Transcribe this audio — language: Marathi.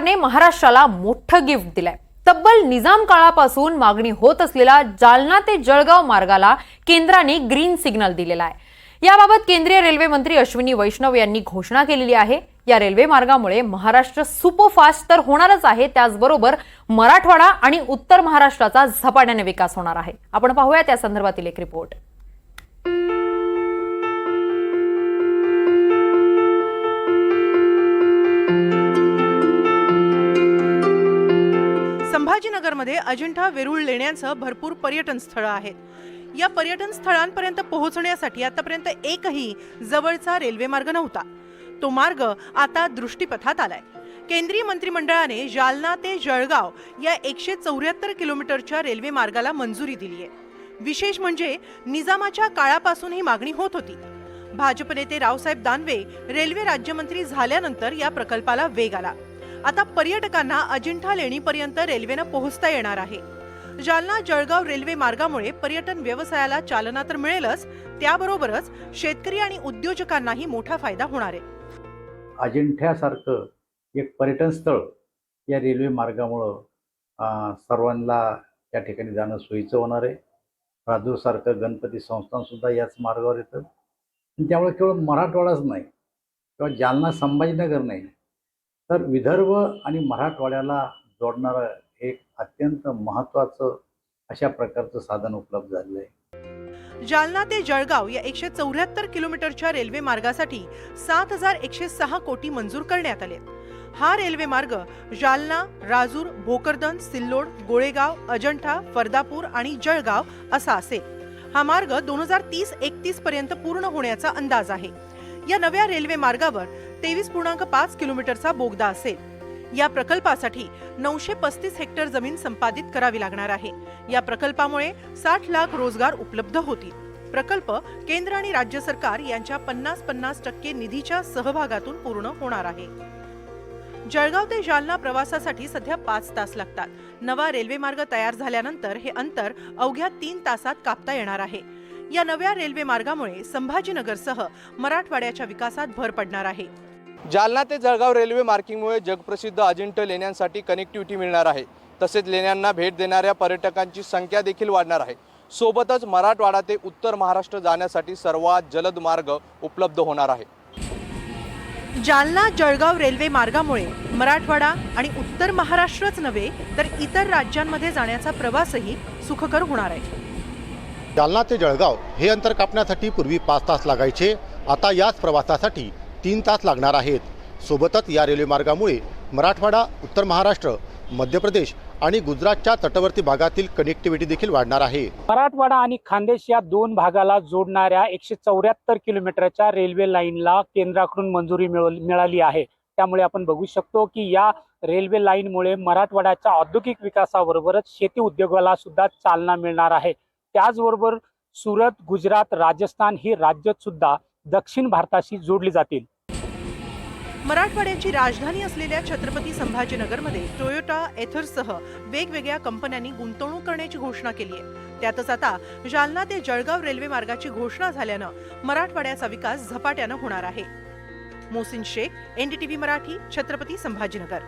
सरकारने महाराष्ट्राला मोठं गिफ्ट दिलंय. तब्बल निजाम काळापासून मागणी होत असलेला जालना ते जळगाव मार्गाला केंद्राने ग्रीन सिग्नल दिलेला आहे. याबाबत केंद्रीय रेल्वे मंत्री अश्विनी वैष्णव यांनी घोषणा केलेली आहे. या रेल्वे मार्गामुळे महाराष्ट्र सुपरफास्ट तर होणारच आहे त्याचबरोबर मराठवाडा आणि उत्तर महाराष्ट्राचा झपाट्याने विकास होणार आहे. आपण पाहूया त्या संदर्भातील एक रिपोर्ट संभाजीनगरमध्ये अजिंठा वेरूळ लेण्यांसह भरपूर पर्यटन स्थळं आहेत. या पर्यटन स्थळांपर्यंत पोहोचण्यासाठी आतापर्यंत एकही जवळचा रेल्वे मार्ग नव्हता. तो मार्ग आता दृष्टीपथात आलाय. केंद्रीय मंत्रिमंडळाने जालना ते जळगाव या एकशे चौऱ्याहत्तर किलोमीटरच्या रेल्वे मार्गाला मंजुरी दिली आहे. विशेष म्हणजे निजामाच्या काळापासून ही मागणी होत होती. भाजप नेते रावसाहेब दानवे रेल्वे राज्यमंत्री झाल्यानंतर या प्रकल्पाला वेग आला. आता पर्यटकांना अजिंठा लेणीपर्यंत रेल्वेनं पोहोचता येणार आहे. जालना जळगाव रेल्वे मार्गामुळे पर्यटन व्यवसायाला चालना तर मिळेलच त्याबरोबरच शेतकरी आणि उद्योजकांनाही मोठा फायदा होणार आहे. अजिंठ्यासारखं एक पर्यटन स्थळ या रेल्वे मार्गामुळं सर्वांना या ठिकाणी जाणं सोयीचं होणार आहे. राजूरसारखं गणपती संस्थानसुद्धा याच मार्गावर येतं. त्यामुळे केवळ मराठवाडाच नाही किंवा जालना संभाजीनगर नाही तर विदर्भ आणि मराठवाड्याला जोडणारं एक अत्यंत महत्त्वाचं अशा प्रकारचं साधन उपलब्ध झालेलं आहे. जालना ते जळगाव या एकशे चौऱ्याहत्तर किलोमीटरच्या रेल्वे मार्गासाठी सात हजार एकशे सहा कोटी मंजूर करण्यात आले. हा रेल्वे मार्ग जालना राजूर भोकरदन सिल्लोड गोळेगाव अजंठा फरदापूर आणि जळगाव असा असेल. हा मार्ग दोन हजार तीस एकतीस पर्यंत पूर्ण होण्याचा अंदाज आहे. या नव्या रेल्वे मार्गावर तेवीस पूर्णांक पाच किलोमीटरचा बोगदा असेल. या प्रकल्पासाठी नऊशे पस्तीस हेक्टर जमीन संपादित करावी लागणार आहे. या प्रकल्पामुळे साठ लाख रोजगार उपलब्ध होतील. प्रकल्प केंद्र आणि राज्य सरकार यांच्या पन्नास पन्नास टक्के निधीच्या सहभागातून पूर्ण होणार आहे. जळगाव ते जालना प्रवासासाठी सध्या पाच तास लागतात. नवा रेल्वे मार्ग तयार झाल्यानंतर हे अंतर अवघ्या तीन तासात कापता येणार आहे. या नव्या रेल्वे मार्गामुळे संभाजीनगरसह मराठवाड्याच्या विकासात भर पडणार आहे. जालना ते जळगाव रेल्वे मार्किंगमुळे जगप्रसिद्ध अजिंठ लेण्यांसाठी कनेक्टिव्हिटी मिळणार आहे. तसेच लेण्यांना भेट देणाऱ्या पर्यटकांची संख्या देखील वाढणार आहे. सोबतच मराठवाडा ते उत्तर महाराष्ट्र जाण्यासाठी सर्वात जलद मार्ग उपलब्ध होणार आहे. जालना जळगाव रेल्वे मार्गामुळे मराठवाडा आणि उत्तर महाराष्ट्रच नव्हे तर इतर राज्यांमध्ये जाण्याचा प्रवासही सुखकर होणार आहे. जालना ते जळगाव हे अंतर कापण्यासाठी पूर्वी पाच तास लागायचे. आता याच प्रवासासाठी तीन तास लागणार आहेत. सोबतच या रेल्वेमार्गामुळे मराठवाडा उत्तर महाराष्ट्र मध्य प्रदेश आणि गुजरातच्या तटवर्ती भागातील कनेक्टिव्हिटी देखील वाढणार आहे. मराठवाडा आणि खानदेश या दोन भागाला जोडणाऱ्या एकशे चौऱ्याहत्तर किलोमीटरच्या रेल्वे लाईनला केंद्राकडून मंजुरी मिळाली आहे. त्यामुळे आपण बघू शकतो की या रेल्वे लाईनमुळे मराठवाड्याच्या औद्योगिक विकासाबरोबरच शेती उद्योगाला सुद्धा चालना मिळणार आहे. त्याचबरोबर सुरत गुजरात राजस्थान ही राज्य सुद्धा दक्षिण भारताशी जोडली जातील. मराठवाड्याची राजधानी असलेल्या छत्रपती संभाजीनगरमध्ये टोयोटा एथरसह वेगवेगळ्या कंपन्यांनी गुंतवणूक करण्याची घोषणा केली आहे. त्यातच आता जालना ते जळगाव रेल्वे मार्गाची घोषणा झाल्यानं मराठवाड्याचा विकास झपाट्यानं होणार आहे. मोसिन शेख एनडीटीव्ही मराठी छत्रपती संभाजीनगर.